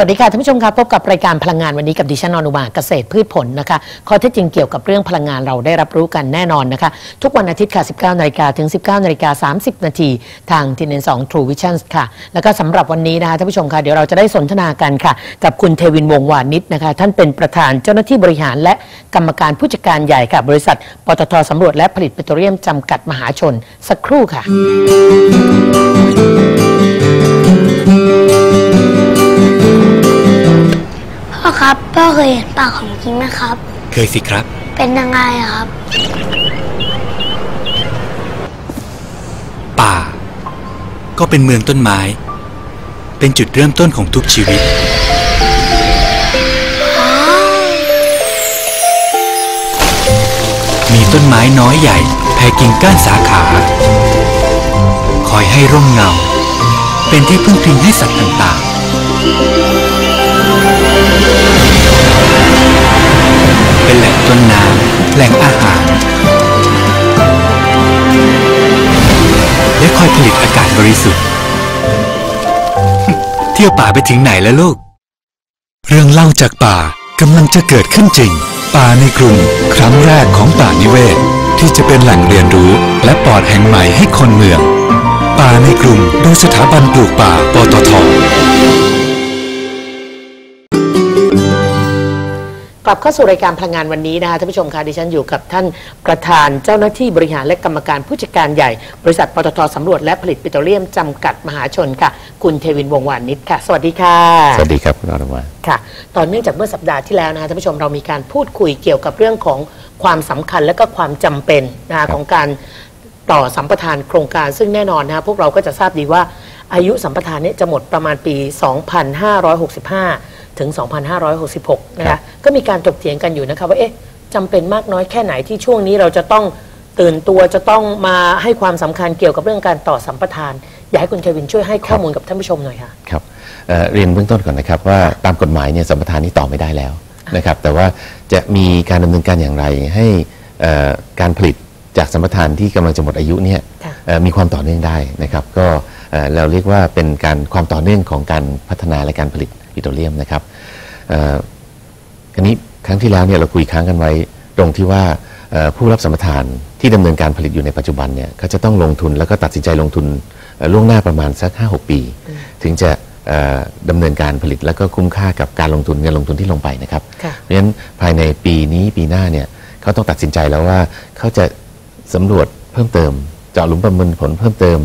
สวัสดีค่ะท่านผู้ชมครับพบกับรายการพลังงานวันนี้กับดิฉันอนุมาเกษตรพืชผลนะคะข้อเท็จจริงเกี่ยวกับเรื่องพลังงานเราได้รับรู้กันแน่นอนนะคะ ทุกวันอาทิตย์ค่ะ 19นาฬิกาถึง 19นาฬิกา30 นาทีทางทีเนสอง True Vision ค่ะ แล้วก็สำหรับวันนี้นะคะท่านผู้ชมค่ะเดี๋ยวเราจะได้สนทนากันค่ะ กับคุณเทวินวงวานิชนะคะ ท่านเป็นประธานเจ้าหน้าที่บริหาร และกรรมการผู้จัดการใหญ่ค่ะบริษัทปตทสำรวจและผลิตปิโตรเลียมจำกัดมหาชน สักครู่ค่ะ พ่อครับพ่อเคยเห็นป่าของจริงไหมครับ เคยสิครับ เป็นยังไงอะครับ ป่า ก็เป็นเมืองต้นไม้ เป็นจุดเริ่มต้นของทุกชีวิต มีต้นไม้น้อยใหญ่แผ่กิ่งก้านสาขา คอยให้ร่มเงา เป็นที่พึ่งพิงให้สัตว์ต่างๆ เป็นแหล่งต้นน้ำแหล่งอาหาร และคอยผลิตอากาศบริสุทธิ์ เที่ยวป่าไปถึงไหนแล้วลูก เรื่องเล่าจากป่ากำลังจะเกิดขึ้นจริง ป่าในกรุงครั้งแรกของป่านิเวศ ที่จะเป็นแหล่งเรียนรู้ และปอดแห่งใหม่ให้คนเมือง ป่าในกรุงโดยสถาบันปลูกป่าปตท กลับเข้าสู่รายการพลังงานวันนี้นะคะท่านผู้ชมคะดิฉันอยู่กับท่านประธานเจ้าหน้าที่บริหารและกรรมการผู้จัดการใหญ่ บริษัทปตทสำรวจและผลิตปิโตรเลียมจำกัดมหาชนค่ะ คุณเทวินวงศ์วานิชค่ะ สวัสดีค่ะ สวัสดีครับคุณอนุมาค่ะต่อเนื่องจากเมื่อสัปดาห์ที่แล้วนะคะท่านผู้ชมเรามีการพูดคุยเกี่ยวกับเรื่องของความสำคัญและก็ความจำเป็นนะคะของการต่อสัมปทานโครงการซึ่งแน่นอนนะคะพวกเราก็จะทราบดีว่าอายุสัมปทานเนี้จะหมดประมาณปี 2565 ถึง 2566 นะครัคะบก็มีการถกเถียงกันอยู่นะคะว่าเอ๊ะจำเป็นมากน้อยแค่ไหนที่ช่วงนี้เราจะต้องตื่นตัวจะต้องมาให้ความสำคัญเกี่ยวกับเรื่องการต่อสัมปทาน อยากให้คุณเควินช่วยให้ข้อมูลกับท่านผู้ชมหน่อยค่ะครับเอ่อเรียนเบื้องต้นก่อนนะครับว่าตามกฎหมายเนี่ยสัมปทานนี้ต่อไม่ได้แล้วนะครับแต่ว่าจะมีการดำเนินการอย่างไรให้เอ่อการผลิตจากสัมปทานที่กำลังจะหมดอายุเนี่ยค่ะเอ่อมีความต่อเนื่องได้นะครับ ก็เอ่อเราเรียกว่าเป็นการความต่อเนื่องของการพัฒนาและการผลิต ปิโตรเลียมนะครับเอ่อคราวนี้ครั้งที่แล้วเนี่ยเราคุยค้างกันไว้ตรงที่ว่าเอ่อผู้รับสัมปทานที่ดำเนินการผลิตอยู่ในปัจจุบันเนี่ยเขาจะต้องลงทุนแล้วก็ตัดสินใจลงทุนเอ่อล่วงหน้าประมาณสัก 5-6 ปี ถึงจะเอ่อดำเนินการผลิตแล้วก็คุ้มค่ากับการลงทุนเงินลงทุนที่ลงไปนะครับค่ะเพราะฉะนั้นภายในปีนี้ปีหน้าเนี่ยเขาต้องตัดสินใจแล้วว่าเขาจะสำรวจเพิ่มเติม เจาะหลุมประเมินผลเพิ่มเติม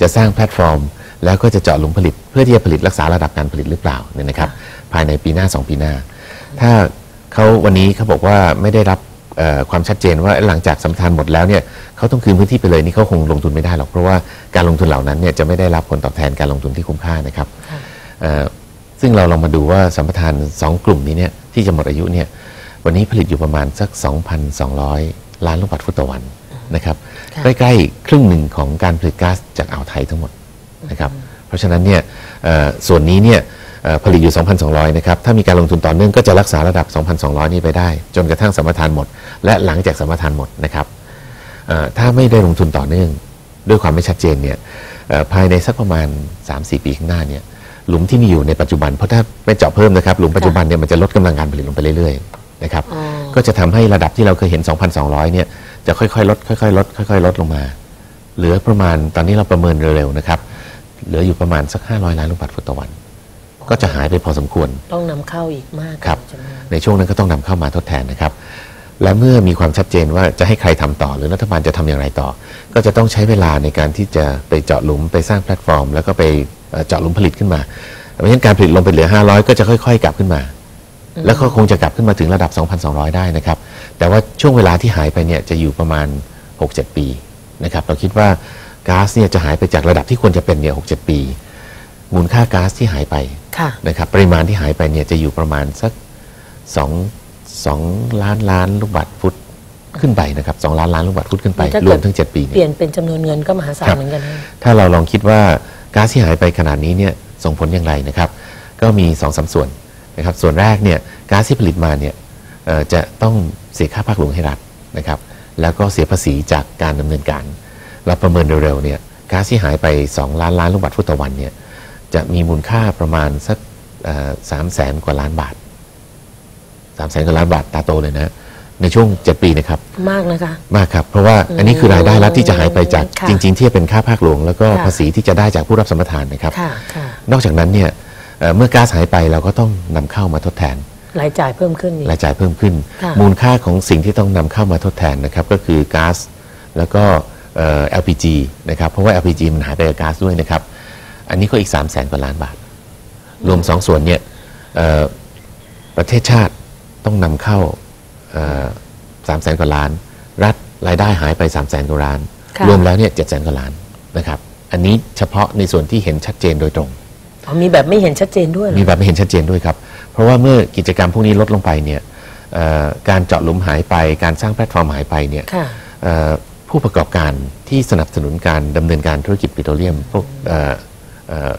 จะสร้างแพลตฟอร์ม แล้วก็จะเจาะหลุมผลิตเพื่อที่จะผลิตรักษาระดับการผลิตหรือเปล่าเนี่ยนะครับ ภายในปีหน้า 2 ปีหน้า ถ้าเขาวันนี้เขาบอกว่าไม่ได้รับเอ่อความชัดเจนว่าหลังจากสัมปทานหมดแล้วเนี่ยเขาต้องคืนพื้นที่ไปเลยนี่เขาคงลงทุนไม่ได้หรอกเพราะว่าการลงทุนเหล่านั้นเนี่ยจะไม่ได้รับผลตอบแทนการลงทุนที่คุ้มค่านะครับเอ่อซึ่งเราลองมาดูว่าสัมปทาน 2 กลุ่มนี้เนี่ยที่จะหมดอายุเนี่ยวันนี้ผลิตอยู่ประมาณสัก 2,200 ล้านลูกบาศก์ฟุตต่อวันนะครับค่ะใกล้ๆครึ่งหนึ่งของการผลิตก๊าซจากอ่าวไทยทั้งหมด นะครับเพราะฉะนั้นเนี่ยเอ่อส่วนนี้เนี่ยเอ่อผลิตอยู่ 2,200 นะครับ ถ้ามีการลงทุนต่อเนื่องก็จะรักษาระดับ 2,200 นี้ไปได้ จนกระทั่งสัมปทานหมด และหลังจากสัมปทานหมดนะครับเอ่อถ้าไม่ได้ลงทุนต่อเนื่อง ด้วยความไม่ชัดเจนเนี่ยเอ่อภายในสักประมาณ 3-4 ปีข้างหน้าเนี่ยหลุมที่มีอยู่ในปัจจุบัน เพราะถ้าไม่เจาะเพิ่มนะครับหลุมปัจจุบันเนี่ยมันจะลดกำลังการผลิตลงไปเรื่อยๆนะครับอ๋อก็จะทำให้ระดับที่เราเคยเห็น 2,200 เนี่ยจะค่อยๆลดค่อยๆลดค่อยๆลดลงมา เหลือประมาณตอนนี้เราประเมินเร็วๆนะครับ เหลืออยู่ประมาณสัก 500 ล้านลูกบาศก์ฟุตต่อวัน ก็จะหายไปพอสมควรต้องนำเข้าอีกมากครับใช่ไหมคะในช่วงนั้นก็ต้องนำเข้ามาทดแทนนะครับ และเมื่อมีความชัดเจนว่าจะให้ใครทำต่อ หรือรัฐบาลจะทำอย่างไรต่อ ก็จะต้องใช้เวลาในการที่จะไปเจาะหลุมไปสร้างแพลตฟอร์ม แล้วก็ไปเอ่อเจาะหลุมผลิตขึ้นมาเพราะฉะนั้นการผลิตลงไปเหลือ 500 ก็จะค่อย ๆ กลับขึ้นมาแล้วก็คงจะกลับขึ้นมาถึงระดับ 2,200 ได้นะครับ แต่ว่าช่วงเวลาที่หายไปเนี่ยจะอยู่ประมาณ 6-7 ปีนะครับ เราคิดว่า ก๊าซเนี่ยจะหายไปจากระดับที่ควรจะเป็นเนี่ย6-7ปี มูลค่าก๊าซที่หายไปค่ะนะครับปริมาณที่หายไปเนี่ยจะอยู่ประมาณสักสองสองล้านล้านลูกบาศก์ฟุตขึ้นไปนะครับสองล้านล้านลูกบาศก์ฟุตขึ้นไปรวมทั้ง 7 ปีเปเนี่ยลี่ยนเป็นจำนวนเงินก็มหาศาลเหมือนกันถ้าเราลองคิดว่าก๊าซที่หายไปขนาดนี้เนี่ยส่งผลอย่างไรนะครับ ก็มี2อสส่วนนะครับส่วนแรกเนี่ยก๊าซที่ผลิตมาเนี่ยจะต้องเสียค่าภาคหลวงให้รัฐนะครับ แล้วก็เสียภาษีจากการดำเนินการ เราประเมินเร็วๆเนี่ยก๊าซที่หายไป 2 ล้านล้านลูกบาศก์ฟุตต่อวันเนี่ยจะมีมูลค่าประมาณสักสามแสนกว่าล้านบาทสามแสนกว่าล้านบาทตาโตเลยนะ ในช่วง 7 ปีนะครับ มากนะคะ มากครับ เพราะว่าอันนี้คือรายได้รัฐที่จะหายไปจากค่ะจริง ๆ ที่เป็นค่าภาคหลวง แล้วก็ค่ะภาษีที่จะได้จากผู้รับสัมปทานนะครับค่ะค่ะนอกจากนั้นเนี่ยเอ่อเมื่อก๊าซหายไปเราก็ต้องนำเข้ามาทดแทนรายจ่ายเพิ่มขึ้นอีกรายจ่ายเพิ่มขึ้นค่ะมูลค่าของสิ่งที่ต้องนำเข้ามาทดแทนนะครับ ก็คือก๊าซแล้วก็เอ่อ LPG นะครับเพราะว่า LPG มันหายไปกับก๊าซด้วยนะครับ อันนี้ก็อีก 3 0 0แสนกว่าล้านบาท รวม 2 ส่วนเนี่ยเอ่อประเทศชาติต้องนำเข้าสามแสนกว่าล้าน รัฐรายได้หายไป3 0 0แสนกว่าล้านค่ะรวมแล้วเนี่ยเจ็ดแสนกว่าล้านนะครับ อันนี้เฉพาะในส่วนที่เห็นชัดเจนโดยตรงอ๋อมีแบบไม่เห็นชัดเจนด้วยเหรอมีแบบไม่เห็นชัดเจนด้วยครับ เพราะว่าเมื่อกิจกรรมพวกนี้ลดลงไปเนี่ยเอ่อการเจาะหลุมหายไป การสร้างแพลตฟอร์มหายไปเนี่ยค่ะเอ่อ ผู้ประกอบการที่สนับสนุนการดำเนินการธุรกิจปิโตรเลียม พวกเอ่อเอ่อ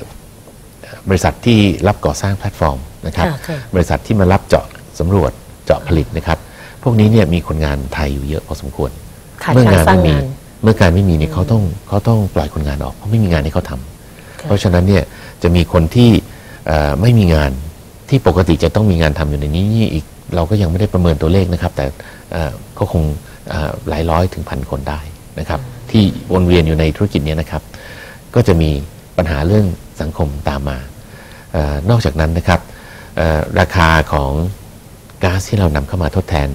บริษัทที่รับก่อสร้างแพลตฟอร์มนะครับค่ะค่ะ บริษัทที่มารับเจาะสำรวจเจาะผลิตนะครับ พวกนี้เนี่ยมีคนงานไทยอยู่เยอะพอสมควร ขาดเมื่อการงานสร้างไม่มีงาน เมื่อการไม่มีเนี่ยเขาต้องเขาต้องปล่อยคนงานออกเพราะไม่มีงานให้เขาทำค่ะ เพราะฉะนั้นเนี่ยจะมีคนที่เอ่อไม่มีงานที่ปกติจะต้องมีงานทำอยู่ในนี้นี่อีก เราก็ยังไม่ได้ประเมินตัวเลขนะครับ แต่เอ่อก็คงเอ่อ หลายร้อยถึงพันคนได้นะครับ ที่วนเวียนอยู่ในธุรกิจเนี้นะครับ ก็จะมีปัญหาเรื่องสังคมตามมาเออนอกจากนั้นนะครับเอ่อราคาของก๊าซที่เรานำเข้ามาทดแทน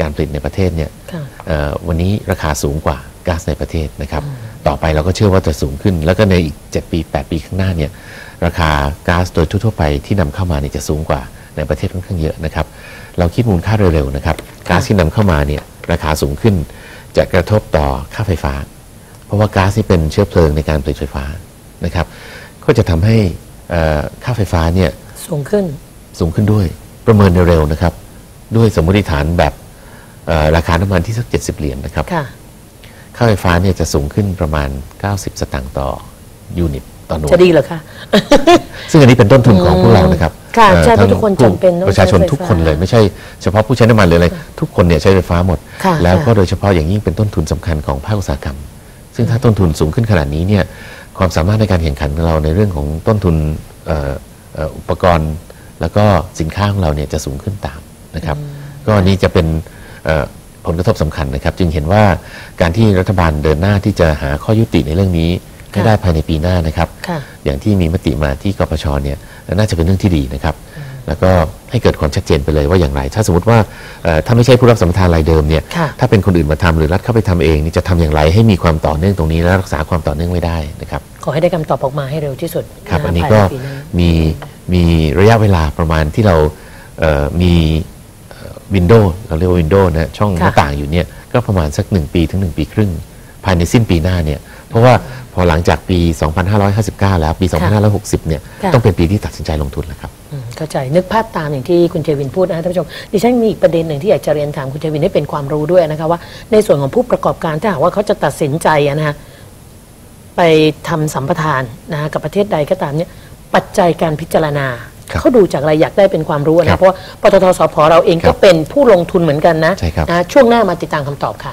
การผลิตในประเทศเนี่ยค่ะเอ่อวันนี้ราคาสูงกว่าก๊าซในประเทศนะครับ ต่อไปเราก็เชื่อว่าจะสูงขึ้น แล้วก็ในอีก 7 ปี 8 ปีข้างหน้าเนี่ยราคาก๊าซโดยทั่วๆไปที่นำเข้ามาเนี่ยจะสูงกว่าในประเทศค่อนข้างเยอะนะครับ เราคิดมูลค่าเร็วๆนะครับก๊าซที่นำเข้ามาเนี่ย ราคาสูงขึ้น จะกระทบต่อค่าไฟฟ้า เพราะว่าก๊าซนี่เป็นเชื้อเพลิงในการผลิตไฟฟ้านะครับ ก็จะทำให้เอ่อค่าไฟฟ้าเนี่ยสูงขึ้นสูงขึ้นด้วยประเมินเร็วๆนะครับ ด้วยสมมติฐานแบบเอ่อราคาน้ำมันที่สัก 70 เหรียญนะครับค่ะค่าไฟฟ้าเนี่ยจะสูงขึ้นประมาณ 90 สตางค์ต่อยูนิต ต่อหน่วย จะดีเหรอคะ ซึ่งอันนี้เป็นต้นทุนของพวกเรานะครับค่ะเอ่อใช่เพราะทั้งทุกคนจำเป็นต้องประชาชนใช้ไฟฟ้าทุกคนเลยไม่ใช่เฉพาะผู้ใช้น้ำมันหรืออะไรทุกคนเนี่ยใช้ไฟฟ้าหมด ค่ะแล้วก็ค่ะ โดยเฉพาะอย่างยิ่งเป็นต้นทุนสำคัญของภาคอุตสาหกรรม ซึ่งถ้าต้นทุนสูงขึ้นขนาดนี้เนี่ยความสามารถในการแข่งขันของเราในเรื่องของต้นทุนเอ่อเอ่ออุปกรณ์ แล้วก็สินค้าของเราเนี่ยจะสูงขึ้นตามนะครับ ก็อันนี้จะเป็นเอ่อผลกระทบสำคัญนะครับ จึงเห็นว่าการที่รัฐบาลเดินหน้าที่จะหาข้อยุติในเรื่องนี้ ให้ค่ะได้ภายในปีหน้านะครับค่ะอย่างที่มีมติมาที่กปชเนี่ยน่าจะเป็นเรื่องที่ดีนะครับ แล้วก็ให้เกิดความชัดเจนไปเลยว่าอย่างไร ถ้าสมมติว่าเอ่อถ้าไม่ใช่ผู้รับสัมปทานรายเดิมเนี่ยค่ะถ้าเป็นคนอื่นมาทำหรือรัฐเข้าไปทำเองนี่จะทำอย่างไรให้มีความต่อเนื่องตรงนี้และรักษาความต่อเนื่องไว้ได้นะครับขอให้ได้คำตอบออกมาให้เร็วที่สุดครับะอันนี้ภายก็ใปีหน้ามีมีระยะเวลาประมาณที่เราเอ่อมีวินโดว์เราเรียกว่าวินโดว์นะช่องหค่ะน้าต่างอยู่เนี่ยก็ประมาณสัก 1 ปีถึง 1 ปีครึ่ง ภายในสิ้นปีหน้าเนี่ย เพราะว่าพอหลังจากปี 2559 แล้วปี 2560 เนี่ยค่ะต้องเป็นปีที่ตัดสินใจลงทุนแล้วครับอืมเข้าใจนึกภาพตามอย่างที่คุณเจวินพูดนะท่านผู้ชมดิฉันมีอีกประเด็นหนึ่งที่อยากจะเรียนถามคุณเจวินให้เป็นความรู้ด้วยนะคะว่าในส่วนของผู้ประกอบการถ้าหากว่าเขาจะตัดสินใจอะนะคะไปทำสัมปทานนะคะกับประเทศใดก็ตามเนี่ยปัจจัยการพิจารณาครับเขาดูจากอะไรอยากได้เป็นความรู้ครันะบเพราะว่าปตทสพเราเองครัก็บเป็นผู้ลงทุนเหมือนกันนะใช่ครับนะช่วงหน้ามาติดตามคำตอบค่ะ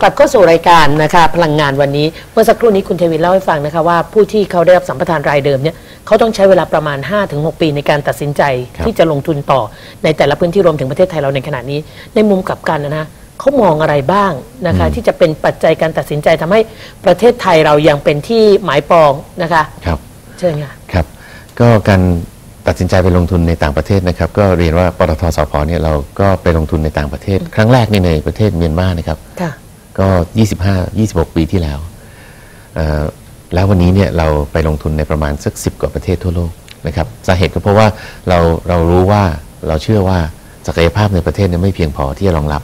กลับเข้าสู่รายการนะคะ พลังงานวันนี้เมื่อสักครู่นี้คุณเทวินเล่าให้ฟังนะคะว่าผู้ที่เขาได้รับสัมปทานรายเดิมเนี่ยเขาต้องใช้เวลาประมาณ 5-6 ปีในการตัดสินใจครับที่จะลงทุนต่อในแต่ละพื้นที่รวมถึงประเทศไทยเราในขณะนี้ ในมุมกลับกันนะนะเขามองอะไรบ้างนะคะ ที่จะเป็นปัจจัยการตัดสินใจทำให้ประเทศไทยเรายังเป็นที่หมายปองนะคะครับเชิญค่ะครับก็การตัดสินใจไปลงทุนในต่างประเทศนะครับ ก็เรียนว่าปตทสพเนี่ยเราก็ไปลงทุนในต่างประเทศ ครั้งแรกนี่ในประเทศเมียนมานะครับค่ะ ก็ 25 26 ปีที่แล้ว แล้ววันนี้เนี่ยเราไปลงทุนในประมาณสัก 10 กว่าประเทศทั่วโลกนะครับสาเหตุก็เพราะว่าเราเรารู้ว่าเราเชื่อว่าศักยภาพในประเทศเนี่ยไม่เพียงพอที่จะรองรับ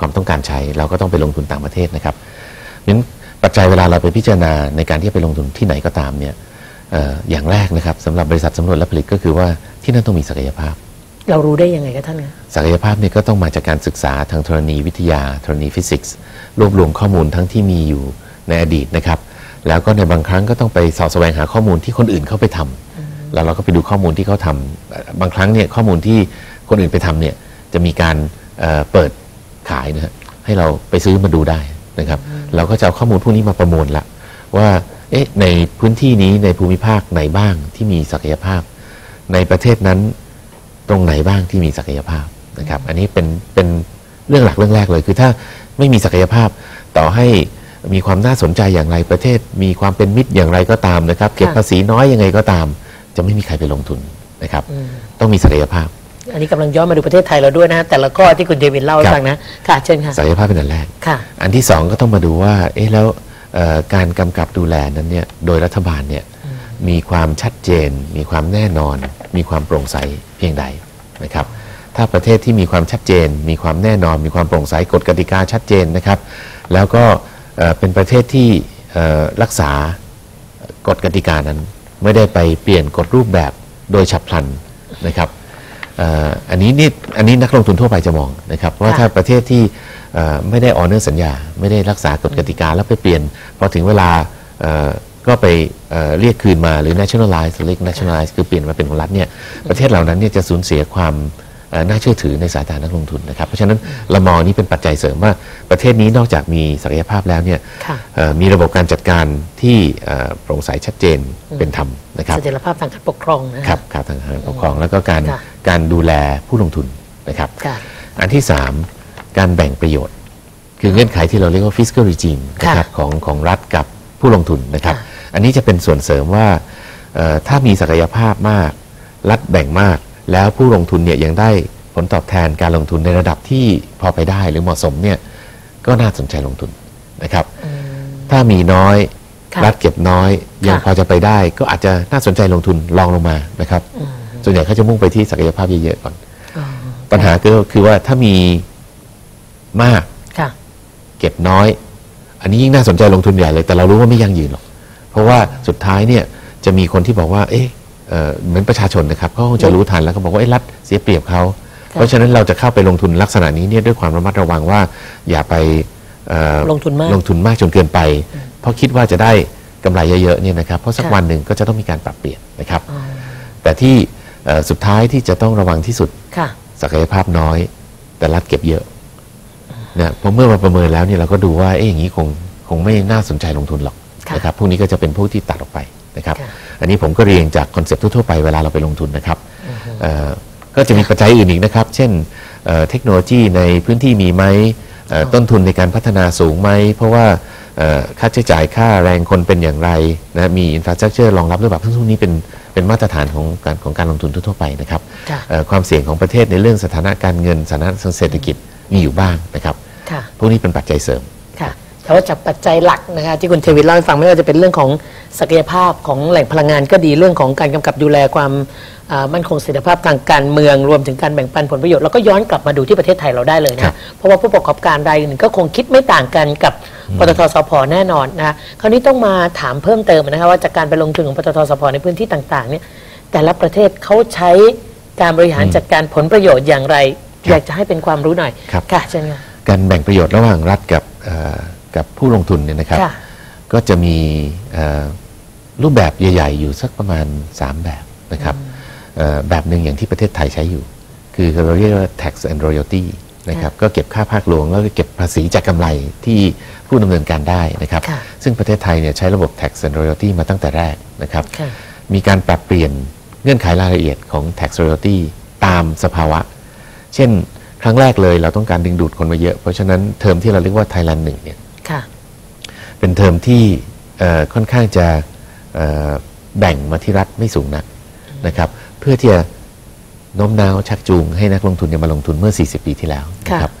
ความต้องการใช้ เราก็ต้องไปลงทุนต่างประเทศนะครับนั้นปัจจัยเวลาเราไปพิจารณาในการที่จะไปลงทุนที่ไหนก็ตามเนี่ยอออย่างแรกนะครับสำหรับบริษัทสำรวจและผลิตก็คือว่าที่นั่นต้องมีศักยภาพ เรารู้ได้ยังไงคะท่านคะศักยภาพเนี่ยก็ต้องมาจากการศึกษาทางธรณีวิทยาธรณีฟิสิกส์รวบรวมข้อมูลทั้งที่มีอยู่ในอดีตนะครับ แล้วก็ในบางครั้งก็ต้องไปสอบแสวงหาข้อมูลที่คนอื่นเขาไปทำแล้วเราก็ไปดูข้อมูลที่เขาทำเอ่อบางครั้งเนี่ยข้อมูลที่คนอื่นไปทำเนี่ยจะมีการเเปิดขายนะฮะให้เราไปซื้อมาดูได้นะครับ เราก็จะเอาข้อมูลพวกนี้มาประมวลละว่าเอ๊ะในพื้นที่นี้ในภูมิภาคไหนบ้างที่มีศักยภาพ ในประเทศนั้น ตรงไหนบ้างที่มีศักยภาพนะครับ อันนี้เป็นเป็นเรื่องหลักเรื่องแรกเลย คือถ้าไม่มีศักยภาพต่อให้มีความน่าสนใจอย่างไรประเทศ มีความเป็นมิตรอย่างไรก็ตามนะครับ เก็บภาษีน้อยยังไงก็ตาม จะไม่มีใครไปลงทุนนะครับ ต้องมีศักยภาพ อันนี้กำลังย้อนมาดูประเทศไทยเราด้วยนะ แต่ละข้อที่คุณเดวิดเล่าให้ครับฟังนะค่ะเชิญค่ะศักยภาพเป็นอันแรกค่ะ อันที่สองก็ต้องมาดูว่าเอ๊ะแล้วเอ่อการกำกับดูแลนั้นเนี่ยโดยรัฐบาลเนี่ยมีความชัดเจน มีความแน่นอน มีความโปร่งใสเพียงใดนะครับ ถ้าประเทศที่มีความชัดเจน มีความแน่นอน มีความโปร่งใสกฎกติกาชัดเจนนะครับ แล้วก็เอ่อเป็นประเทศที่เอ่อรักษากฎกติกานั้น ไม่ได้ไปเปลี่ยนกฎรูปแบบโดยฉับพลันนะครับเอ่ออันนี้นี่อันนี้นักลงทุนทั่วไปจะมองนะครับว่าค่ะถ้าประเทศที่เอ่อไม่ได้ออเนอร์สัญญา ไม่ได้รักษากฎกติกาแล้วไปเปลี่ยนพอถึงเวลาเอ่อ ก็ไปเอ่อเรียกคืนมาหรือ nationalize เรียก nationalize คือเปลี่ยนมาเป็นของรัฐเนี่ยประเทศเหล่านั้นเนี่ยจะสูญเสียความเอ่อน่าเชื่อถือในสายตานักลงทุนนะครับ เพราะฉะนั้นเรามองนี้เป็นปัจจัยเสริมว่าประเทศนี้นอกจากมีศักยภาพแล้วเนี่ยค่ะเอ่อมีระบบการจัดการที่เอ่อโปร่งใสชัดเจนเป็นธรรมนะครับ เสถียรภาพทางการปกครองนะะครับครับทางการปกครองแล้วก็การค่ะ การดูแลผู้ลงทุนนะครับ ค่ะ อันที่ 3 การแบ่งประโยชน์ คือเงื่อนไขที่เราเรียกว่า fiscal regime นะครับของของรัฐกับผู้ลงทุนนะครับ ค่ะ อันนี้จะเป็นส่วนเสริมว่าเอ่อถ้ามีศักยภาพมาก รัฐแบ่งมาก แล้วผู้ลงทุนเนี่ยยังได้ผลตอบแทนการลงทุนในระดับที่พอไปได้หรือเหมาะสมเนี่ยก็น่าสนใจลงทุนนะครับ ถ้ามีน้อยค่ะรัฐเก็บน้อยยังค่ะพอจะไปได้ ก็อาจจะน่าสนใจลงทุนลองลงมานะครับส่วนใหญ่เขาจะมุ่งไปที่ศักยภาพเยอะๆก่อนอ๋อปัญหาก็คือว่าถ้ามีมากค่ะเก็บน้อย อันนี้ยิ่งน่าสนใจลงทุนใหญ่เลย แต่เรารู้ว่าไม่ยั่งยืนหรอก เพราะว่าสุดท้ายเนี่ยจะมีคนที่บอกว่า เอ๊ะเอ่อเหมือนประชาชนนะครับเขาคงจะรู้ทันแล้วก็บอกว่าเอ๊ะรัฐเสียเปรียบเขาเพราะฉะนั้นเราจะเข้าไปลงทุนลักษณะนี้เนี่ยด้วยความระมัดระวังว่า อย่าไปเอ่อลงทุนมาก ลงทุนมากจนเกินไป เพราะคิดว่าจะได้กำไรเยอะๆเนี่ยนะครับเพราะสักค่ะวันหนึ่งก็จะต้องมีการปรับเปลี่ยนนะครับ อ๋อแต่ที่เอ่อสุดท้ายที่จะต้องระวังที่สุด ค่ะ ศักยภาพน้อย แต่รัฐเก็บเยอะนะเพราะเมื่อมาประเมินแล้วเนี่ยเราก็ดูว่าเอ๊ะอย่างนี้คงคงไม่น่าสนใจลงทุนหรอกค่ะ นะครับพวกนี้ก็จะเป็นพวกที่ตัดออกไปนะครับค่ะอันนี้ผมก็เรียงจากคอนเซ็ปต์ทั่วๆไปเวลาเราไปลงทุนนะครับเอ่อก็จะมีปัจจัยอื่นอีกนะครับ เช่นเอ่อเทคโนโลยีในพื้นที่มีไหมเอ่อต้นทุนในการพัฒนาสูงไหม เพราะว่าเอ่อค่าใช้จ่ายค่าแรงคนเป็นอย่างไรนะมีอินฟราสตรักเจอร์รองรับหรือเปล่าซึ่งพวกนี้เป็นเป็นมาตรฐานของการของการลงทุนทั่วๆไปนะครับค่ะเอ่อความเสี่ยงของประเทศในเรื่องสถานะการเงินสถานะทางเศรษฐกิจมีอยู่บ้างนะครับค่ะพวกนี้เป็นปัจจัยเสริมค่ะ แต่ว่าจากปัจจัยหลักนะคะที่คุณเทวินเล่าให้ฟังไม่ว่าจะเป็นเรื่องของศักยภาพของแหล่งพลังงานก็ดีเรื่องของการกำกับดูแลความอ่ามั่นคงเสถียรภาพทางการเมืองรวมถึงการแบ่งปันผลประโยชน์แล้วก็ย้อนกลับมาดูที่ประเทศไทยเราได้เลยครันะบเพราะว่าผู้ประกอบการรายอื่นก็คงคิดไม่ต่างกันกับปตทสพแน่นอนนะคะคราวนี้ต้องมาถามเพิ่มเติมนะคะว่าจากการไปลงทุนของปตทสพในพื้นที่ต่างๆเนี่ยแต่ละประเทศเขาใช้การบริหารจัดการผลประโยชน์อย่างไร อยากจะให้เป็นความรู้หน่อยครับค่ะเชิญค่ะการแบ่งประโยชน์ระหว่างรัฐกับเอ่อ กับผู้ลงทุนเนี่ยนะครับ ค่ะก็จะมีเอ่อรูปแบบใหญ่ ๆ อยู่สักประมาณ 3 แบบนะครับเอ่อแบบหนึ่งอย่างที่ประเทศไทยใช้อยู่ คือเราเรียกว่า tax and royalty นะครับก็เก็บค่าภาคหลวง แล้วก็เก็บภาษีจากกำไรที่ผู้ดำเนินการได้นะครับ ค่ะ ซึ่งประเทศไทยเนี่ยใช้ระบบ tax and royalty มาตั้งแต่แรกนะครับ ค่ะ มีการปรับเปลี่ยนเงื่อนไขรายละเอียดของ tax royalty ตามสภาวะ เช่น ครั้งแรกเลยเราต้องการดึงดูดคนมาเยอะ เพราะฉะนั้นเทอมที่เราเรียกว่า Thailand หนึ่งเนี่ยค่ะ เป็นเทอมที่เอ่อค่อนข้างจะเอ่อแบ่งมาที่รัฐไม่สูงนักนะครับ เพื่อที่จะโน้มน้าวชักจูงให้นักลงทุนเนี่ยมาลงทุนเมื่อ 40 ปีที่แล้วนะครับ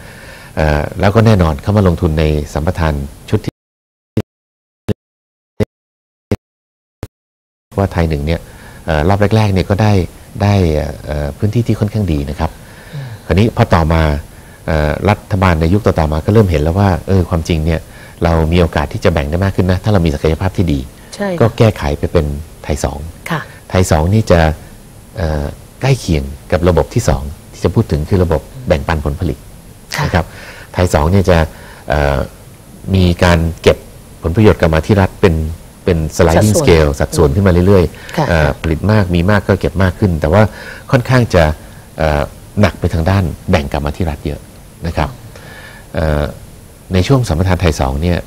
เอ่อแล้วก็แน่นอนเข้ามาลงทุนในสัมปทานชุดที่ว่าไทยหนึ่งเนี่ยเอ่อรอบแรกๆเนี่ยก็ได้ได้เอ่อพื้นที่ที่ค่อนข้างดีนะครับ คราวนี้พอต่อมาเอ่อรัฐบาลในยุคต่อๆมาก็เริ่มเห็นแล้วว่าเออความจริงเนี่ย เรามีโอกาสที่จะแบ่งได้มากขึ้นนะ ถ้าเรามีศักยภาพที่ดีใช่ก็แก้ไขไปเป็นไทยสองค่ะไทยสองนี่จะเอ่อใกล้เคียงกับระบบที่สองที่จะพูดถึงคือระบบแบ่งปันผลผลิตค่ะนะครับไทยสองเนี่ยจะเอ่อมีการเก็บผลประโยชน์กลับมาที่รัฐเป็นเป็น sliding สัดส่วน scale สัดส่วนขึ้นมาเรื่อยค่ะๆเอ่อผลิตมากมีมากก็เก็บมากขึ้น แต่ว่าค่อนข้างจะเอ่อหนักไปทางด้านแบ่งกลับมาที่รัฐเยอะนะครับเอ่อ ในช่วงสัมปทานไทยสองเนี่ย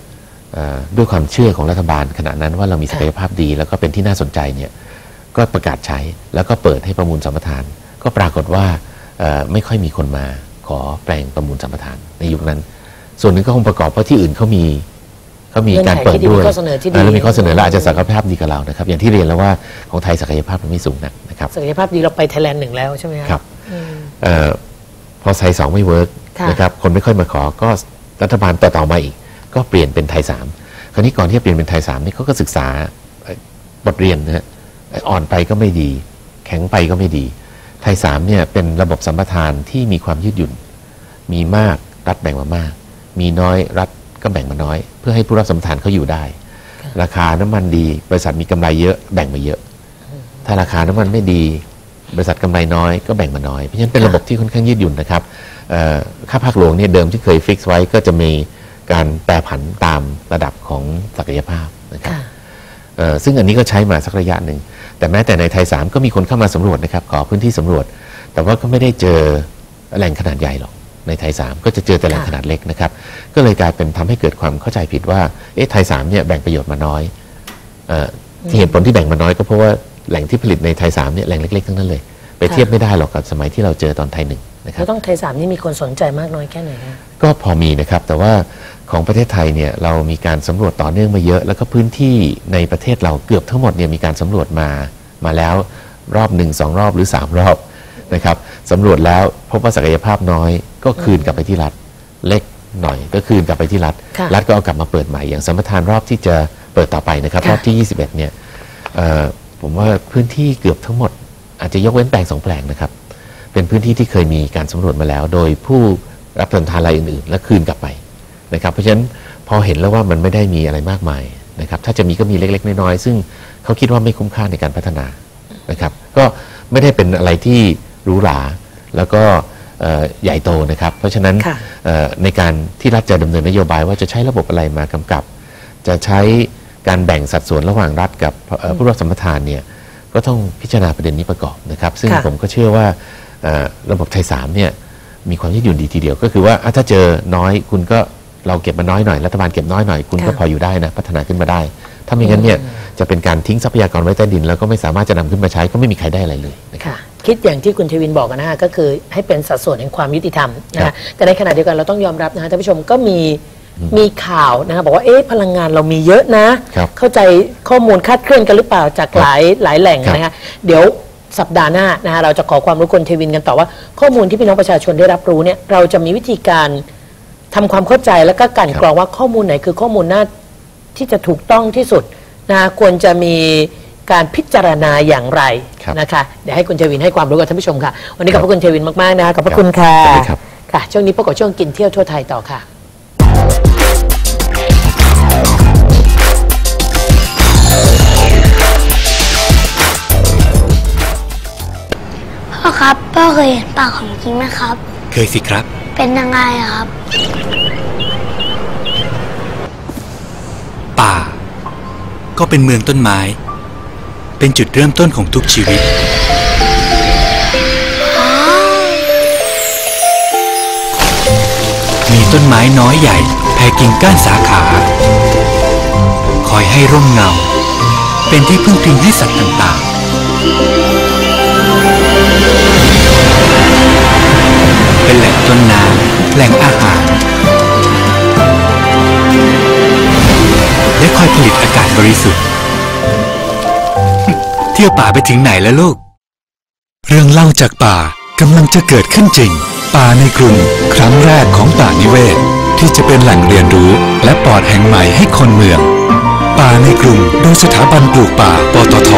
เอ่อด้วยความเชื่อของรัฐบาลขณะนั้นว่าเรามีศักยภาพดี แล้วก็เป็นที่น่าสนใจเนี่ยก็ประกาศใช้แล้วก็เปิดให้ประมูลสัมปทาน ก็ปรากฏว่าเอ่อไม่ค่อยมีคนมาขอแปลงประมูลสัมปทาน ในยุคนั้น ส่วนหนึ่งก็คงประกอบเพราะที่อื่นเขามีเขามีการเปิดด้วยเงื่อนไขที่ดีมีข้อเสนอที่ดีแล้วมีข้อเสนอแล้วอาจจะศักยภาพดีกับเรานะครับ อย่างที่เรียนแล้วว่าของไทยศักยภาพมันไม่สูงนักนะครับศักยภาพดีเราไปไทยแลนด์หนึ่งแล้วใช่ไหมะครับเออพอไทยสองไม่เวิร์กค่ะนะครับคนไม่ค่อยมาขอก็ รัฐบาลต่อๆมาอีก ก็เปลี่ยนเป็นไทยสามคราวนี้ก่อนที่จะเปลี่ยนเป็นไทยสามนี่เขาก็ศึกษาเอ่อบทเรียนนะฮะเอ่ออ่อนไปก็ไม่ดี แข็งไปก็ไม่ดี ไทยสามเนี่ยเป็นระบบสัมปทานที่มีความยืดหยุ่น มีมากรัฐแบ่งมามาก มีน้อยรัฐก็แบ่งมาน้อย เพื่อให้ผู้รับสัมปทานเขาอยู่ได้ ราคาน้ำมันดี บริษัทมีกำไรเยอะแบ่งมาเยอะ ถ้าราคาน้ำมันไม่ดี บริษัทกำไรน้อยก็แบ่งมาน้อย เพราะฉะนั้นเป็นระบบที่ค่อนข้างยืดหยุ่นนะครับเอ่อค่าภาคหลวงเนี่ยเดิมที่เคยฟิกไว้ก็จะมีการแปรผันตามระดับของศักยภาพนะครับค่ะเอ่อซึ่งอันนี้ก็ใช้มาสักระยะหนึ่ง แต่แม้แต่ในไทย 3 ก็มีคนเข้ามาสำรวจนะครับ ขอพื้นที่สำรวจ แต่ว่าก็ไม่ได้เจอแหล่งขนาดใหญ่หรอก ในไทย 3 ก็จะเจอแต่แหล่งค่ะขนาดเล็กนะครับ ก็เลยกลายเป็นทำให้เกิดความเข้าใจผิดว่า เอ๊ะ ไทย 3 เนี่ยแบ่งประโยชน์มาน้อยเอ่อที่เหตุผลที่แบ่งมาน้อยก็เพราะว่า แหล่งที่ผลิตในไทย3เนี่ยแหล่งเล็กๆทั้งนั้นเลย ไปเทียบไม่ได้หรอกกับสมัยที่เราเจอตอนไทยหนึ่งนะครับแล้วต้องไทยสามนี่มีคนสนใจมากน้อยแค่ไหนคะก็พอมีนะครับ แต่ว่าของประเทศไทยเนี่ยเรามีการสำรวจต่อเนื่องมาเยอะ แล้วก็พื้นที่ในประเทศเราเกือบทั้งหมดเนี่ยมีการสำรวจมามาแล้วรอบหนึ่งสองรอบหรือสามรอบนะครับสำรวจแล้วพบว่าศักยภาพน้อย ก็คืนกลับไปที่รัฐเล็กหน่อยก็คืนกลับไปที่รัฐค่ะรัฐก็เอากลับมาเปิดใหม่อย่างสัมปทานรอบที่จะเปิดต่อไปนะครับค่ะรอบที่ 21เนี่ยเอ่อ ผมว่าพื้นที่เกือบทั้งหมด อาจจะยกเว้นแปลงสองแปลงนะครับ เป็นพื้นที่ที่เคยมีการสำรวจมาแล้ว โดยผู้รับสัมปทานรายอื่นๆ และคืนกลับไปนะครับ เพราะฉะนั้นพอเห็นแล้วว่ามันไม่ได้มีอะไรมากมายนะครับ ถ้าจะมีก็มีเล็กๆน้อยๆซึ่งเขาคิดว่าไม่คุ้มค่าในการพัฒนานะครับ ก็ไม่ได้เป็นอะไรที่หรูหราแล้วก็เอ่อใหญ่โตนะครับ เพราะฉะนั้นค่ะเอ่อในการที่รัฐจะดำเนินนโยบายว่าจะใช้ระบบอะไรมากำกับ จะใช้ การแบ่งสัดส่วนระหว่างรัฐกับเอ่อผู้รับสัมปทานเนี่ยก็ต้องพิจารณาประเด็นนี้ประกอบนะครับ ซึ่งค่ะผมก็เชื่อว่าเอ่อระบบไทยสามเนี่ยมีความยืดหยุ่นดีทีเดียว ก็คือว่าอะถ้าเจอน้อยคุณก็เราเก็บมาน้อยหน่อยรัฐบาลเก็บน้อยหน่อยคุณก็ค่ะพออยู่ได้นะพัฒนาขึ้นมาได้ ถ้าไม่งั้นเนี่ยจะเป็นการทิ้งทรัพยากรไว้ใต้ดิน แล้วก็ไม่สามารถจะนำขึ้นมาใช้ก็ไม่มีใครได้อะไรเลยนะครับค่ะคิดอย่างที่คุณเทวินบอกนะฮะก็คือให้เป็นสัดส่วนแห่งความยุติธรรมนะครัฮะบแต่ในขณะเดียวกันเราต้องยอมรับนะฮะท่านผู้ชมก็มี มีข่าวนะคะบอกว่าเอ๊ะพลังงานเรามีเยอะนะ ครับเข้าใจข้อมูลคลาดเคลื่อนกันหรือเปล่าจากครับหลายหลายแหล่งครับนะคะเดี๋ยวสัปดาห์หน้านะคะเราจะขอความรู้คุณเทวินกันต่อว่า ข้อมูลที่พี่น้องประชาชนได้รับรู้เนี่ยเราจะมีวิธีการทำความเข้าใจแล้วก็กลั่นกรองว่าข้อมูลไหนคือข้อมูลน่าที่จะถูกต้องที่สุดนะควรจะมีการพิจารณาอย่างไรครับนะคะเดี๋ยวให้คุณเทวินให้ความรู้กับท่านผู้ชมค่ะ วันนี้ขคอรับบพระคุณเทวินมากๆนะคะขอบพระครับคุณค่ะสวัสดีครับ ค่ะช่วงนี้พบกับช่วงกินเที่ยวทั่วไทยต่อค่ะ ครับพ่อเคยเห็นป่าของจริงไหมครับ เคยสิครับ เป็นยังไงอะครับ ป่า ก็เป็นเมืองต้นไม้ เป็นจุดเริ่มต้นของทุกชีวิต มีต้นไม้น้อยใหญ่แผ่กิ่งก้านสาขา คอยให้ร่มเงา เป็นที่พึ่งพิงให้สัตว์ต่างๆ แหล่งอาหาร และคอยผลิตอากาศบริสุทธิ์ เที่ยวป่าไปถึงไหนแล้วลูก เรื่องเล่าจากป่ากำลังจะเกิดขึ้นจริง ป่าในกรุงครั้งแรกของป่านิเวศ ที่จะเป็นแหล่งเรียนรู้ และปอดแห่งใหม่ให้คนเมือง ป่าในกรุงโดยสถาบันปลูกป่าปตท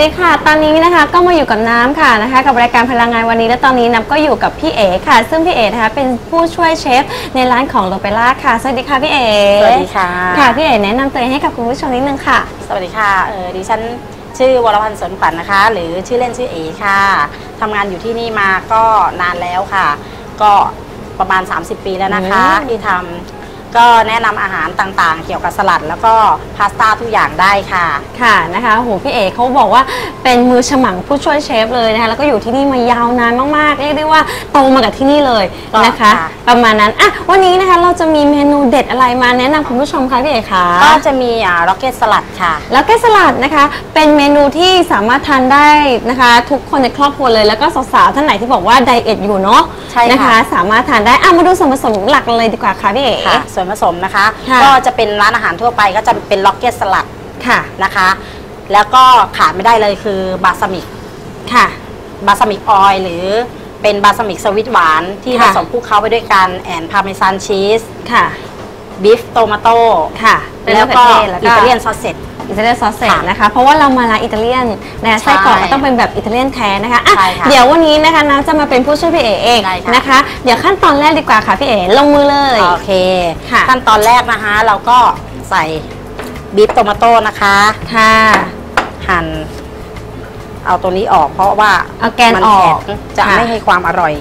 ดีค่ะ ตอนนี้นะคะก็มาอยู่กับน้ำค่ะนะคะ กับรายการพลังงานวันนี้ และตอนนี้น้ำก็อยู่กับพี่เอ๋ค่ะ ซึ่งพี่เอ๋นะคะเป็นผู้ช่วยเชฟในร้านของโรเปล่าค่ะ สวัสดีค่ะพี่เอ๋สวัสดีค่ะค่ะพี่เอ๋แนะนำตัวเองให้กับคุณผู้ชมนิดนึงค่ะ สวัสดีค่ะเออดิฉันชื่อวรพันธ์สวนขวัญนะคะ หรือชื่อเล่นชื่อเอค่ะทำงานอยู่ที่นี่มาก็นานแล้วค่ะ ก็ประมาณ 30 ปีแล้วนะคะอืมที่ทำ ก็แนะนำอาหารต่างๆ เกี่ยวกับสลัด แล้วก็พาสต้าทุกอย่างได้ค่ะ ค่ะนะคะโหพี่เอ๋เขาบอกว่าเป็นมือฉมังผู้ช่วยเชฟเลยนะคะแล้วก็อยู่ที่นี่มายาวนานมากๆเรียกได้ว่าโตมากับที่นี่เลยนะคะ ค่ะ ประมาณนั้นอะวันนี้นะคะเราจะมีเมนูเด็ดอะไรมาแนะนำคุณผู้ชมคะพี่เอ๋คะก็จะมีอ่าร็อกเก็ตสลัดค่ะ แล้วแกสลัดนะคะ เป็นเมนูที่สามารถทานได้นะคะ ทุกคนในครอบครัวเลยแล้วก็สาวๆท่านไหนที่บอกว่าไดเอทอยู่เนาะใช่ค่ะ นะคะ สามารถทานได้อะมาดูส่วนผสมหลักเลยดีกว่าค่ะพี่เอ๋ค่ะ ส่วนผสมนะคะ ค่ะ ก็จะเป็นร้านอาหารทั่วไปก็จะเป็นล็อกเก็ตสลัดค่ะ นะคะ แล้วก็ขาดไม่ได้เลยคือบาสมิกค่ะ บาสมิกออยล์หรือเป็นบาสมิกสวิตหวานที่ผค่ะ สมคลุกเคล้าไปด้วยกันแอนพาเมซานชีสค่ะ บีฟโตมาโต้ค่ะ เป็นแล้วก็มะขือทศอิตาเลียนซอสเซต อิตาเลียนซอสเซจค่ะนะคะ เพราะว่าเรามาร้านอิตาเลียนนะคะไส้กรอกก็ต้องเป็นแบบอิตาเลียนแท้นะคะอะใช่ค่ะเดี๋ยววันนี้นะคะน้ำจะมาเป็นผู้ช่วยพี่เอ๋เองได้ค่ะนะคะ เดี๋ยวขั้นตอนแรกดีกว่าค่ะพี่เอ๋ลงมือเลยโอเคค่ะขั้นตอนแรกนะคะ เราก็ใส่บีฟโตมาโต้นะคะค่ะหั่นเอาตัวนี้ออก เพราะว่าเอาแกนมัออกแข็งจะค่ะไม่ให้ความอร่อย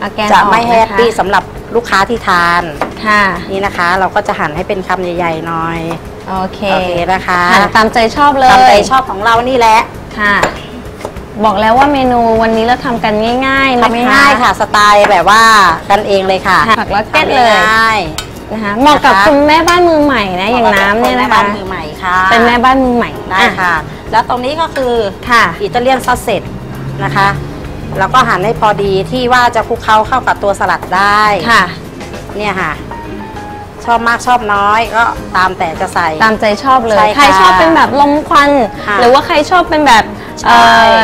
เอาแกนจะออกไม่แฮปปี้นะคะสำหรับลูกค้าที่ทาน ค่ะ นี่นะคะ เราก็จะหั่นให้เป็นคำใหญ่ๆหน่อย โอเคโอเคนะคะหั่นตามใจชอบเลยตามใจชอบของเรานี่แหละค่ะ บอกแล้วว่าเมนูวันนี้เราทำกันง่ายๆนะคะทำง่ายๆค่ะ สไตล์แบบว่ากันเองเลยค่ะค่ะผักล็อกเก็ตเลยทำง่ายนะคะเหมาะกับนะคะคุณแม่บ้านมือใหม่นะๆอย่างน้ำเนี่ยนะคะป็แม่บ้านมือใหม่ค่ะ เป็นแม่บ้านมือใหม่ได้อ่ค่ะ แล้วตรงนี้ก็คือค่ะอิตาเลียนซอสเซตนะคะแล้วก็หั่นให้พอดีที่ว่าจะคลุกเคล้าเข้ากับตัวสลัดได้ค่ะ เนี่ยค่ะ ชอบมากชอบน้อยก็ตามแต่จะใส่ ตามใจชอบเลย ใช่ค่ะใครชอบเป็นแบบลมควัน ค่ะหรือว่าใครชอบเป็นแบบใช่ เอ่อ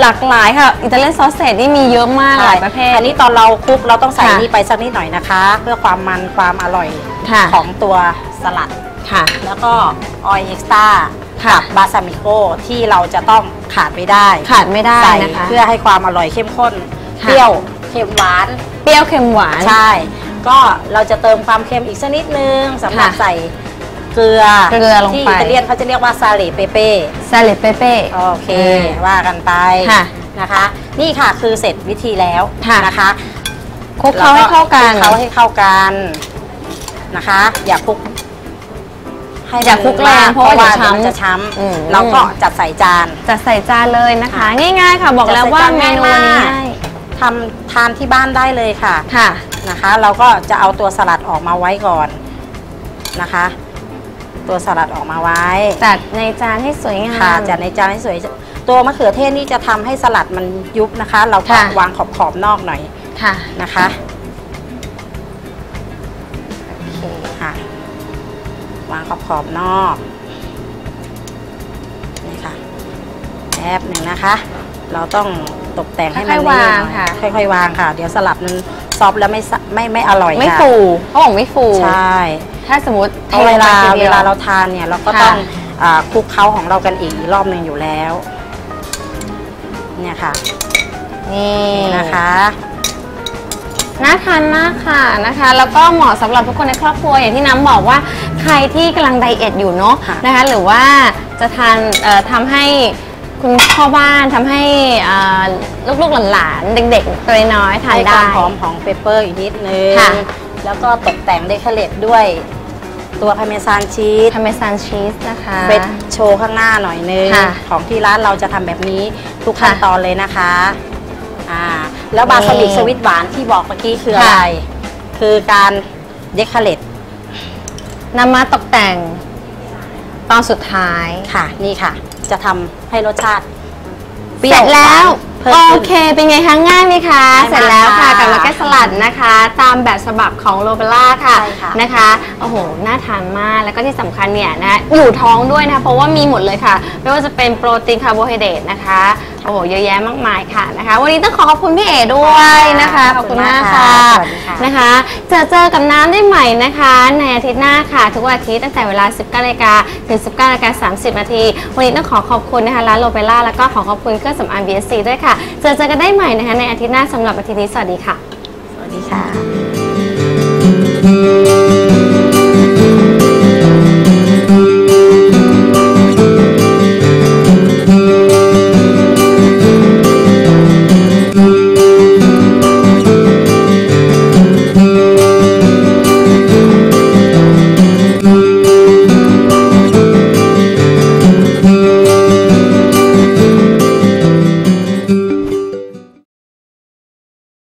หลากหลายค่ะอิตาเลียนซอสเซจนี่มีเยอะมากหลายประเภท อันนี้ตอนเราคลุกเราต้องใส่ค่ะ นี่ไปสักนิดหน่อยนะคะ เพื่อความมันความอร่อยค่ะของตัวสลัด ค่ะแล้วก็ออยเอ็กซ์ตร้าค่ะบาซามิโกที่เราจะต้องขาดไม่ได้ขาดไม่ได้ใส่นะคะ เพื่อให้ความอร่อยเข้มข้น ค่ะ เปรี้ยวเค็มหวาน เปรี้ยวเค็มหวาน ใช่ ก็เราจะเติมความเค็มอีกสักนิดนึงสำหรับค่ะใส่เกลือเกลือลงที่ไปอิตาเลียนเขาจะเรียกว่าซาเลเปเป้ซาเลตเปเป้ โอเค ว่ากันไปค่ะนะคะ นี่ค่ะคือเสร็จวิธีแล้วค่ะ นะคะคลุกเคล้าให้เข้ากันคลุเขาให้เข้ากันนะคะ อย่าคลุกให้อย่าคลุกแรงเพราะว่าเดี๋เดี๋ยวช้ำมันจะช้อืมำเราก็จัดใส่จานจะใส่จานเลยนะคะ ง่ายๆค่ะบอกแล้วว่าจะใส่เมจานนูง่ายนี้มากง่าย ทำทานที่บ้านได้เลยค่ะค่ะนะคะ เราก็จะเอาตัวสลัดออกมาไว้ก่อนนะคะ ตัวสลัดออกมาไว้ จัดในจานให้สวยงามค่ะจัดในจานให้สวย ตัวมะเขือเทศนี่จะทำให้สลัดมันยุบนะคะ เราก็ค่ะวางขอบขอบๆนอกหน่อยค่ะนะคะโอเคค่ะ วางขอบขอบๆนอกนี่ค่ะแป๊บหนึ่งนะคะ เราต้อง ตกแต่งให้มันค่อยๆวางนี่หน่อยค่ะ ค่อยๆวางค่ะ เดี๋ยวสลัดมันซอฟต์แล้วไม่สะไม่ไม่อร่อยไม่ค่ะฟูเขาบอกไม่ฟู ใช่ถ้าสมมติเพราะเวลาททีดีเวยวลาเราทานเนี่ยเราก็ค่ะต้องอาคลุกเคล้าของเรากันอีกรอบหนึ่งอยู่แล้ว เนี่ยค่ะนี่นี่นะคะ น่าทานมากค่ะนะคะ แล้วก็เหมาะสำหรับทุกคนในครอบครัวอย่างที่น้ำบอกว่าใครที่กำลังไดเอทอยู่เนาะค่ะ นะคะ หรือว่าจะทานเอ่อทำให้ คุณพ่อบ้านทำให้เอ่อลูกๆหลานๆเด็กๆตัวน้อยๆทานให้คได้ วามหอมของเปปเปอร์อีกนิดนึง ค่ะ แล้วก็ตกแต่งเดคอเรทด้วยตัวพาเมซานชีสพาเมซานชีสนะคะเฟรชโชว์ข้างหน้าหน่อยนึง ค่ะของที่ร้านเราจะทำแบบนี้ทุกค่ะขั้นตอนเลยนะคะอ่าแล้วบาสมิกนี่สวิตหวานที่บอกเมื่อกี้คือค่ะ อะไร คือการเดคอเรทนำมาตกแต่ง ตอนสุดท้ายค่ะ นี่ค่ะ จะทำให้รสชาติเสร็จแล้ว เพิ่มโอขึ้น เค เป็นไงคะง่ายไหมคะง่ายมากเสร็จแล้วค่ะค่ะกับมาแกะสลัดดนะคะ ตามแบบฉบับของโรเบล่าค่ะใช่ค่ะ นะคะ โอ้โห น่าทานมาก แล้วก็ที่สำคัญเนี่ยนะ อยู่ท้องด้วยนะคะ เพราะว่ามีหมดเลยค่ะ ไม่ว่าจะเป็นโปรตีนคาร์โบไฮเดรตนะคะ โอ้โห เยอะแยะมากมายค่ะนะคะ วันนี้ต้องขอขอบคุณพี่เอด้วยนะคะ ขอบคุณมากค่ะ สวัสดีค่ะ นะคะเจอเจอกับน้ำได้ใหม่นะคะ ในอาทิตย์หน้าค่ะ ทุกวันอาทิตย์ตั้งแต่เวลา 19นาฬิกาถึง 19นาฬิกา30 นาที วันนี้ต้องขอขอบคุณนะคะร้านโลเปล่าแล้วก็ขอขอบคุณเครื่องสำอาง BSC ด้วยค่ะ เจอเจอกันได้ใหม่นะคะในอาทิตย์หน้าสำหรับอาทิตย์นี้สวัสดีค่ะ สวัสดีค่ะ